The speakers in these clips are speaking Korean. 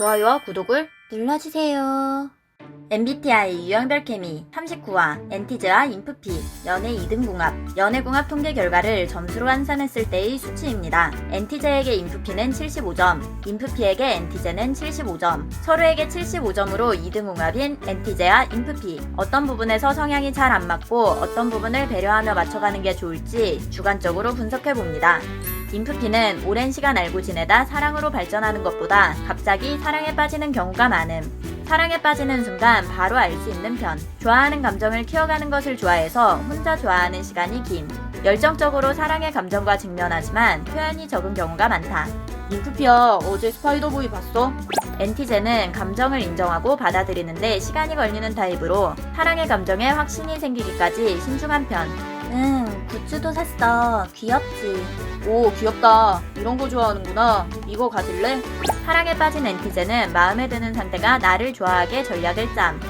좋아요와 구독을 눌러주세요. MBTI 유형별 케미 39화 엔티즈와 인프피 연애 2등 궁합 연애궁합 통계 결과를 점수로 환산했을 때의 수치입니다. 엔티제에게 인프피는 75점, 인프피에게 엔티제는 75점, 서로에게 75점으로 2등 궁합인 엔티제와 인프피 어떤 부분에서 성향이 잘 안 맞고 어떤 부분을 배려하며 맞춰가는 게 좋을지 주관적으로 분석해 봅니다. 인프피는 오랜 시간 알고 지내다 사랑으로 발전하는 것보다 갑자기 사랑에 빠지는 경우가 많음. 사랑에 빠지는 순간 바로 알 수 있는 편. 좋아하는 감정을 키워가는 것을 좋아해서 혼자 좋아하는 시간이 긴. 열정적으로 사랑의 감정과 직면하지만 표현이 적은 경우가 많다. 인프피야, 어제 스파이더보이 봤어? 엔티제는 감정을 인정하고 받아들이는데 시간이 걸리는 타입으로 사랑의 감정에 확신이 생기기까지 신중한 편. 응, 굿즈도 샀어. 귀엽지. 오, 귀엽다. 이런 거 좋아하는구나. 이거 가질래? 사랑에 빠진 엔티제는 마음에 드는 상대가 나를 좋아하게 전략을 짬.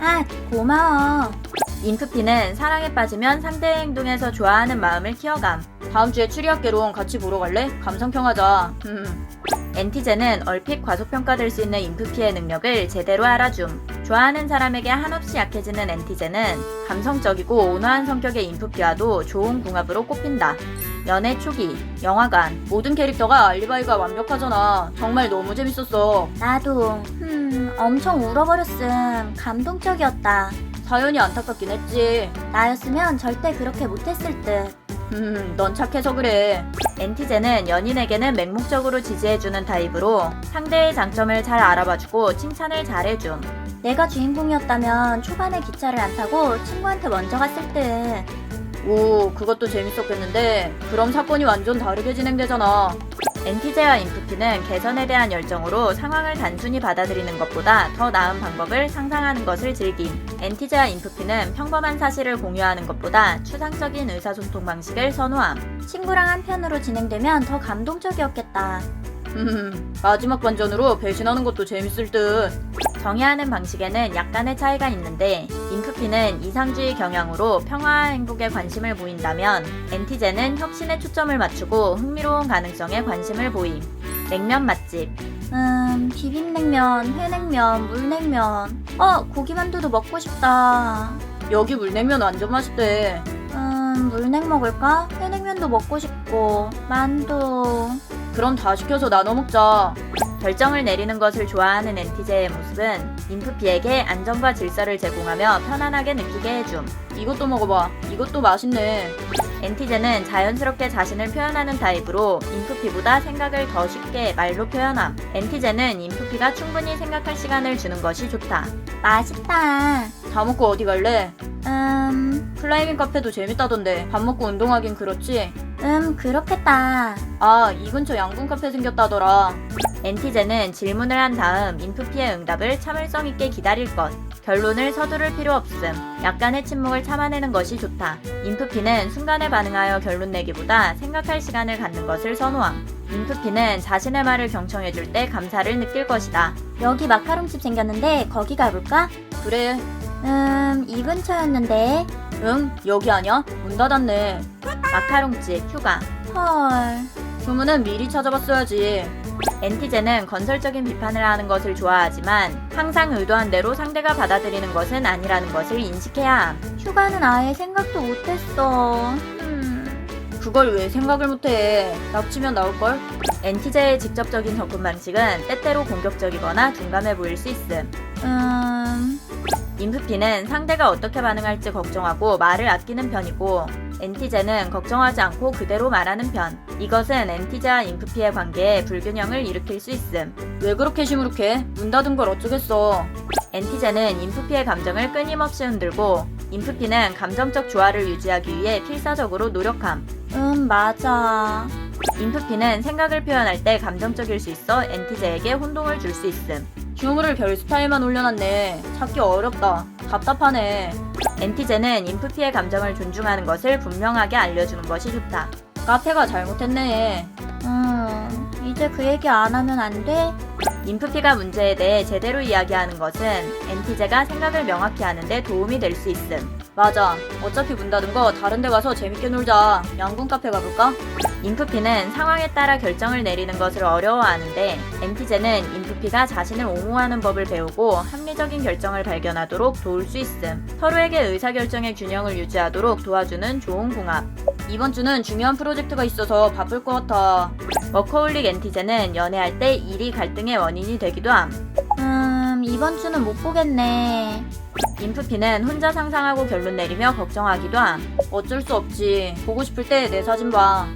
아, 고마워. 인프피는 사랑에 빠지면 상대의 행동에서 좋아하는 마음을 키워감. 다음 주에 추리학개론 같이 보러 갈래? 감상평하자. 음. 엔티제는 얼핏 과소평가될 수 있는 인프피의 능력을 제대로 알아줌. 좋아하는 사람에게 한없이 약해지는 엔티제는 감성적이고 온화한 성격의 인프피와도 좋은 궁합으로 꼽힌다. 연애 초기, 영화관, 모든 캐릭터가 알리바이가 완벽하잖아. 정말 너무 재밌었어. 나도, 음, 엄청 울어버렸음. 감동적이었다. 사연이 안타깝긴 했지. 나였으면 절대 그렇게 못했을 듯. 음, 넌 착해서 그래. 엔티제는 연인에게는 맹목적으로 지지해주는 타입으로 상대의 장점을 잘 알아봐주고 칭찬을 잘해줌. 내가 주인공이었다면 초반에 기차를 안 타고 친구한테 먼저 갔을 듯. 오, 그것도 재밌었겠는데 그럼 사건이 완전 다르게 진행되잖아. 엔티제와 인프피는 개선에 대한 열정으로 상황을 단순히 받아들이는 것보다 더 나은 방법을 상상하는 것을 즐김. 엔티제와 인프피는 평범한 사실을 공유하는 것보다 추상적인 의사소통 방식을 선호함. 친구랑 한편으로 진행되면 더 감동적이었겠다. 음, 마지막 반전으로 배신하는 것도 재밌을 듯. 정의하는 방식에는 약간의 차이가 있는데 인프피는 이상주의 경향으로 평화와 행복에 관심을 보인다면 엔티제는 혁신에 초점을 맞추고 흥미로운 가능성에 관심을 보임. 냉면 맛집. 음, 비빔냉면, 회냉면, 물냉면. 어, 고기만두도 먹고 싶다. 여기 물냉면 완전 맛있대. 음, 물냉 먹을까? 회냉면도 먹고 싶고, 만두. 그럼 다 시켜서 나눠 먹자. 결정을 내리는 것을 좋아하는 엔티제의 모습은 인프피에게 안정과 질서를 제공하며 편안하게 느끼게 해줌. 이것도 먹어봐. 이것도 맛있네. 엔티제는 자연스럽게 자신을 표현하는 타입으로 인프피보다 생각을 더 쉽게 말로 표현함. 엔티제는 인프피가 충분히 생각할 시간을 주는 것이 좋다. 맛있다. 다 먹고 어디 갈래? 음, 클라이밍 카페도 재밌다던데 밥 먹고 운동하긴 그렇지? 음, 그렇겠다. 아, 이 근처 양궁 카페 생겼다더라. 엔티제는 질문을 한 다음 인프피의 응답을 참을성 있게 기다릴 것. 결론을 서두를 필요 없음. 약간의 침묵을 참아내는 것이 좋다. 인프피는 순간에 반응하여 결론 내기보다 생각할 시간을 갖는 것을 선호함. 인프피는 자신의 말을 경청해줄 때 감사를 느낄 것이다. 여기 마카롱집 생겼는데 거기 가볼까? 그래. 음, 이 근처였는데. 응, 여기 아니야? 문 닫았네. 마카롱집 휴가. 헐. 주문은 미리 찾아봤어야지. 엔티제는 건설적인 비판을 하는 것을 좋아하지만 항상 의도한 대로 상대가 받아들이는 것은 아니라는 것을 인식해야 함. 휴가는 아예 생각도 못했어. 음. 그걸 왜 생각을 못해? 납치면 나올걸? 엔티제의 직접적인 접근 방식은 때때로 공격적이거나 둔감해 보일 수 있음. 음... 인프피는 상대가 어떻게 반응할지 걱정하고 말을 아끼는 편이고 엔티제는 걱정하지 않고 그대로 말하는 편. 이것은 엔티제와 인프피의 관계에 불균형을 일으킬 수 있음. 왜 그렇게 시무룩해? 문 닫은 걸 어쩌겠어. 엔티제는 인프피의 감정을 끊임없이 흔들고 인프피는 감정적 조화를 유지하기 위해 필사적으로 노력함. 음, 맞아. 인프피는 생각을 표현할 때 감정적일 수 있어 엔티제에게 혼동을 줄 수 있음. 주문을 별 스타일만 올려놨네. 찾기 어렵다. 답답하네. 엔티제는 인프피의 감정을 존중하는 것을 분명하게 알려주는 것이 좋다. 카페가 잘못했네. 음, 이제 그 얘기 안 하면 안 돼? 인프피가 문제에 대해 제대로 이야기하는 것은 엔티제가 생각을 명확히 하는데 도움이 될 수 있음. 맞아. 어차피 문 닫은 거 다른 데 가서 재밌게 놀자. 양궁 카페 가볼까? 인프피는 상황에 따라 결정을 내리는 것을 어려워하는데 엔티제는 인프피가 자신을 옹호하는 법을 배우고 합리적인 결정을 발견하도록 도울 수 있음. 서로에게 의사결정의 균형을 유지하도록 도와주는 좋은 궁합. 이번 주는 중요한 프로젝트가 있어서 바쁠 것 같아. 워커홀릭 엔티제는 연애할 때 일이 갈등의 원인이 되기도 함. 음, 이번 주는 못 보겠네. 인프피는 혼자 상상하고 결론 내리며 걱정하기도 함. 어쩔 수 없지. 보고 싶을 때 내 사진 봐.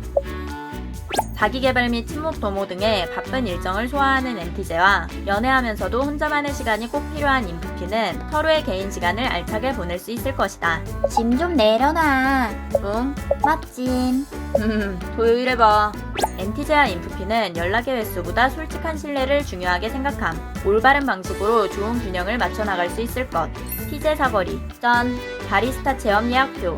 자기개발 및 친목 도모 등의 바쁜 일정을 소화하는 엔티제와 연애하면서도 혼자만의 시간이 꼭 필요한 인프피는 서로의 개인 시간을 알차게 보낼 수 있을 것이다. 짐 좀 내려놔. 응? 맞짐. 음, 토요일에 봐. 엔티제와 인프피는 연락의 횟수보다 솔직한 신뢰를 중요하게 생각함. 올바른 방식으로 좋은 균형을 맞춰 나갈 수 있을 것. 티제 사거리. 짠. 바리스타 체험 예약표.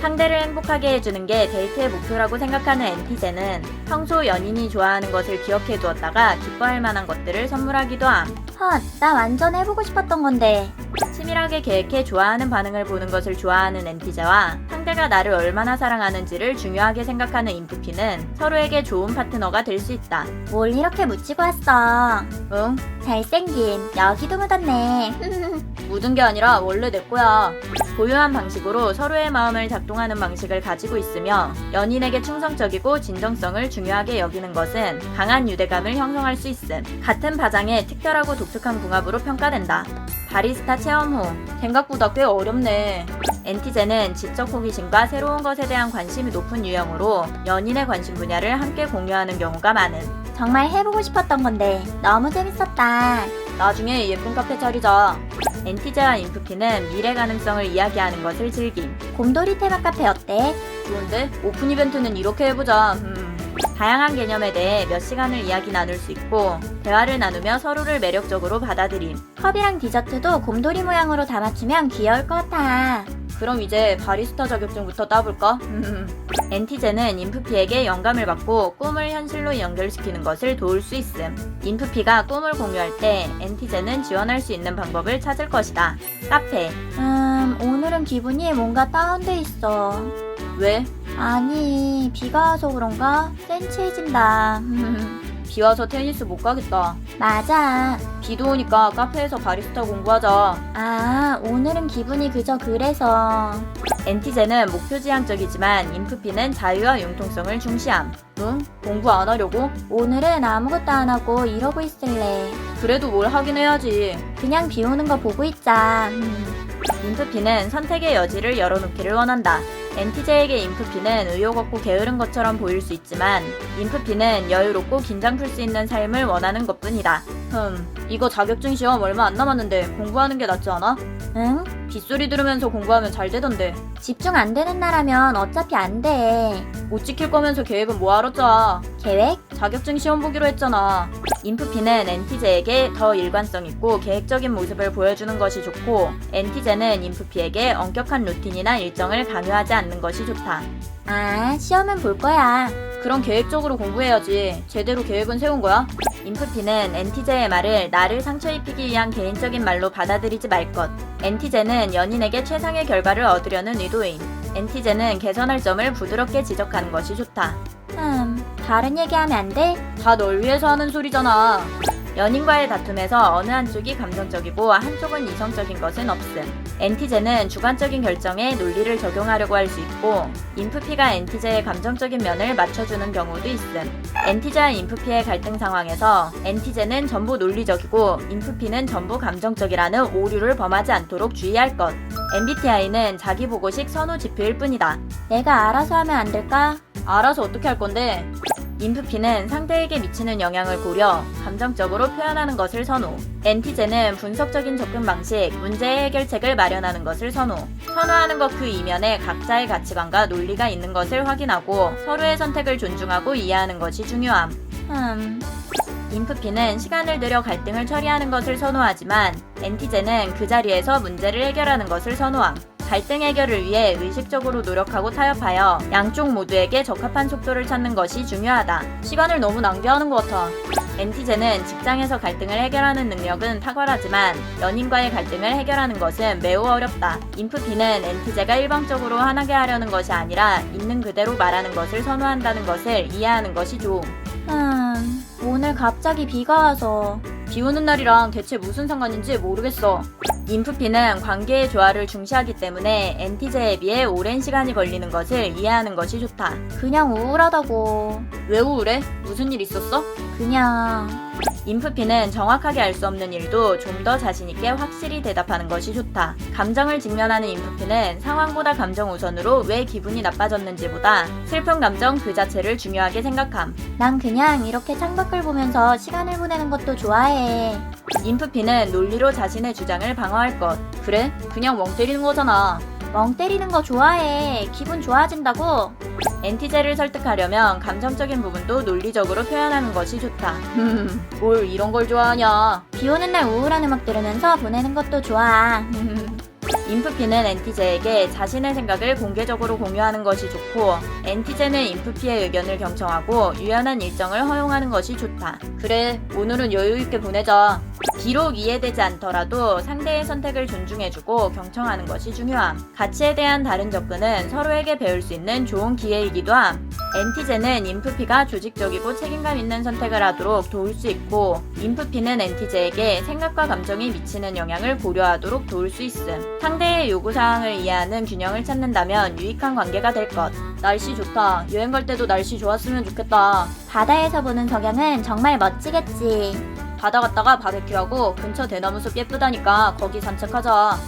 상대를 행복하게 해주는 게 데이트의 목표라고 생각하는 엔티제는 평소 연인이 좋아하는 것을 기억해 두었다가 기뻐할 만한 것들을 선물하기도 함. 헛, 나 완전 해보고 싶었던 건데. 치밀하게 계획해 좋아하는 반응을 보는 것을 좋아하는 엔티제와 상대가 나를 얼마나 사랑하는지를 중요하게 생각하는 인프피는 서로에게 좋은 파트너가 될 수 있다. 뭘 이렇게 묻히고 왔어? 응? 잘생긴 여기도 묻었네. 묻은 게 아니라 원래 내 거야. 고유한 방식으로 서로의 마음을 작동하는 방식을 가지고 있으며 연인에게 충성적이고 진정성을 중요하게 여기는 것은 강한 유대감을 형성할 수 있음. 같은 바장의 특별하고 독특한 궁합으로 평가된다. 바리스타 체험 후 생각보다 꽤 어렵네. 엔티제는 지적 호기심과 새로운 것에 대한 관심이 높은 유형으로 연인의 관심 분야를 함께 공유하는 경우가 많음. 정말 해보고 싶었던 건데 너무 재밌었다. 나중에 예쁜 카페 차리자. 엔티제와 인프피는 미래 가능성을 이야기하는 것을 즐김. 곰돌이 테마 카페 어때? 좋은데? 오픈 이벤트는 이렇게 해보자. 음. 다양한 개념에 대해 몇 시간을 이야기 나눌 수 있고 대화를 나누며 서로를 매력적으로 받아들임. 컵이랑 디저트도 곰돌이 모양으로 담아주면 귀여울 것 같아. 그럼 이제 바리스타 자격증부터 따볼까? 엔티제는 인프피에게 영감을 받고 꿈을 현실로 연결시키는 것을 도울 수 있음. 인프피가 꿈을 공유할 때 엔티제는 지원할 수 있는 방법을 찾을 것이다. 카페. 음, 오늘은 기분이 뭔가 다운돼 있어. 왜? 아니, 비가 와서 그런가? 센치해진다. 비 와서 테니스 못 가겠다. 맞아. 비도 오니까 카페에서 바리스타 공부하자. 아, 오늘은 기분이 그저 그래서. 엔티제는 목표 지향적이지만 인프피는 자유와 융통성을 중시함. 응? 공부 안 하려고? 오늘은 아무것도 안 하고 이러고 있을래. 그래도 뭘 하긴 해야지. 그냥 비 오는 거 보고 있자. 인프피는 선택의 여지를 열어놓기를 원한다. 엔티제에게 인프피는 의욕 없고 게으른 것처럼 보일 수 있지만 인프피는 여유롭고 긴장 풀 수 있는 삶을 원하는 것뿐이다. 흠, 이거 자격증 시험 얼마 안 남았는데 공부하는 게 낫지 않아? 응? 빗소리 들으면서 공부하면 잘 되던데. 집중 안 되는 나라면 어차피 안 돼. 못 지킬 거면서 계획은 뭐하러 짜? 계획? 자격증 시험 보기로 했잖아. 인프피는 엔티제에게 더 일관성 있고 계획적인 모습을 보여주는 것이 좋고 엔티제는 인프피에게 엄격한 루틴이나 일정을 강요하지 않는 것이 좋다. 아, 시험은 볼 거야. 그럼 계획적으로 공부해야지. 제대로 계획은 세운 거야? 인프피는 엔티제의 말을 나를 상처 입히기 위한 개인적인 말로 받아들이지 말 것. 엔티제는 연인에게 최상의 결과를 얻으려는 의도임. 엔티제는 개선할 점을 부드럽게 지적하는 것이 좋다. 음, 다른 얘기하면 안 돼? 다 널 위해서 하는 소리잖아. 연인과의 다툼에서 어느 한쪽이 감정적이고 한쪽은 이성적인 것은 없음. 엔티제는 주관적인 결정에 논리를 적용하려고 할 수 있고, 인프피가 엔티제의 감정적인 면을 맞춰주는 경우도 있음. 엔티제와 인프피의 갈등 상황에서 엔티제는 전부 논리적이고, 인프피는 전부 감정적이라는 오류를 범하지 않도록 주의할 것. MBTI는 자기 보고식 선호 지표일 뿐이다. 내가 알아서 하면 안 될까? 알아서 어떻게 할 건데? 인프피는 상대에게 미치는 영향을 고려, 감정적으로 표현하는 것을 선호. 엔티제는 분석적인 접근 방식, 문제 해결책을 마련하는 것을 선호. 선호하는 것 그 이면에 각자의 가치관과 논리가 있는 것을 확인하고 서로의 선택을 존중하고 이해하는 것이 중요함. 음. 인프피는 시간을 들여 갈등을 처리하는 것을 선호하지만 엔티제는 그 자리에서 문제를 해결하는 것을 선호함. 갈등 해결을 위해 의식적으로 노력하고 타협하여 양쪽 모두에게 적합한 속도를 찾는 것이 중요하다. 시간을 너무 낭비하는 것 같아. 엔티제는 직장에서 갈등을 해결하는 능력은 탁월하지만 연인과의 갈등을 해결하는 것은 매우 어렵다. 인프피는 엔티제가 일방적으로 화나게 하려는 것이 아니라 있는 그대로 말하는 것을 선호한다는 것을 이해하는 것이 좋음. 음, 오늘 갑자기 비가 와서 비 오는 날이랑 대체 무슨 상관인지 모르겠어. 인프피는 관계의 조화를 중시하기 때문에 엔티제에 비해 오랜 시간이 걸리는 것을 이해하는 것이 좋다. 그냥 우울하다고. 왜 우울해? 무슨 일 있었어? 그냥. 인프피는 정확하게 알 수 없는 일도 좀 더 자신있게 확실히 대답하는 것이 좋다. 감정을 직면하는 인프피는 상황보다 감정 우선으로 왜 기분이 나빠졌는지보다 슬픈 감정 그 자체를 중요하게 생각함. 난 그냥 이렇게 창밖을 보면서 시간을 보내는 것도 좋아해. 인프피는 논리로 자신의 주장을 방어할 것. 그래? 그냥 멍 때리는 거잖아. 멍 때리는 거 좋아해. 기분 좋아진다고. 엔티제를 설득하려면 감정적인 부분도 논리적으로 표현하는 것이 좋다. 뭘 이런 걸 좋아하냐? 비 오는 날 우울한 음악 들으면서 보내는 것도 좋아. 인프피는 엔티제에게 자신의 생각을 공개적으로 공유하는 것이 좋고 엔티제는 인프피의 의견을 경청하고 유연한 일정을 허용하는 것이 좋다. 그래, 오늘은 여유 있게 보내자. 비록 이해되지 않더라도 상대의 선택을 존중해주고 경청하는 것이 중요함. 가치에 대한 다른 접근은 서로에게 배울 수 있는 좋은 기회이기도 함. 엔티제는 인프피가 조직적이고 책임감 있는 선택을 하도록 도울 수 있고 인프피는 엔티제에게 생각과 감정이 미치는 영향을 고려하도록 도울 수 있음. 상대의 요구사항을 이해하는 균형을 찾는다면 유익한 관계가 될 것. 날씨 좋다. 여행 갈 때도 날씨 좋았으면 좋겠다. 바다에서 보는 석양은 정말 멋지겠지. 바다 갔다가 바베큐하고 근처 대나무 숲 예쁘다니까 거기 산책하자.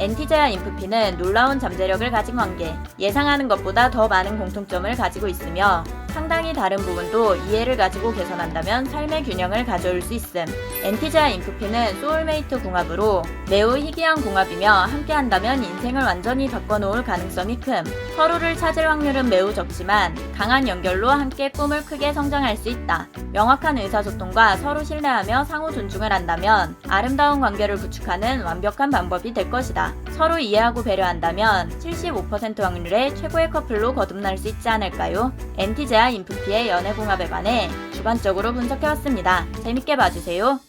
엔티제와 인프피는 놀라운 잠재력을 가진 관계. 예상하는 것보다 더 많은 공통점을 가지고 있으며 상당히 다른 부분도 이해를 가지고 개선한다면 삶의 균형을 가져올 수 있음. 엔티제와 인프피는 소울메이트 궁합으로 매우 희귀한 궁합이며 함께한다면 인생을 완전히 바꿔놓을 가능성이 큼. 서로를 찾을 확률은 매우 적지만 강한 연결로 함께 꿈을 크게 성장할 수 있다. 명확한 의사소통과 서로 신뢰하며 상호 존중을 한다면 아름다운 관계를 구축하는 완벽한 방법이 될 것이다. 서로 이해하고 배려한다면 75% 확률의 최고의 커플로 거듭날 수 있지 않을까요? 엔티 제와 인프피의 연애궁합에 관해 주관적으로 분석해왔습니다. 재밌게 봐주세요.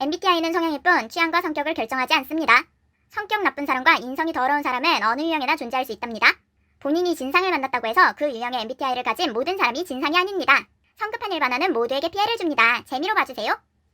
MBTI는 성향일 뿐 취향과 성격을 결정하지 않습니다. 성격 나쁜 사람과 인성이 더러운 사람은 어느 유형에나 존재할 수 있답니다. 본인이 진상을 만났다고 해서 그 유형의 MBTI를 가진 모든 사람이 진상이 아닙니다. 성급한 일반화는 모두에게 피해를 줍니다. 재미로 봐주세요.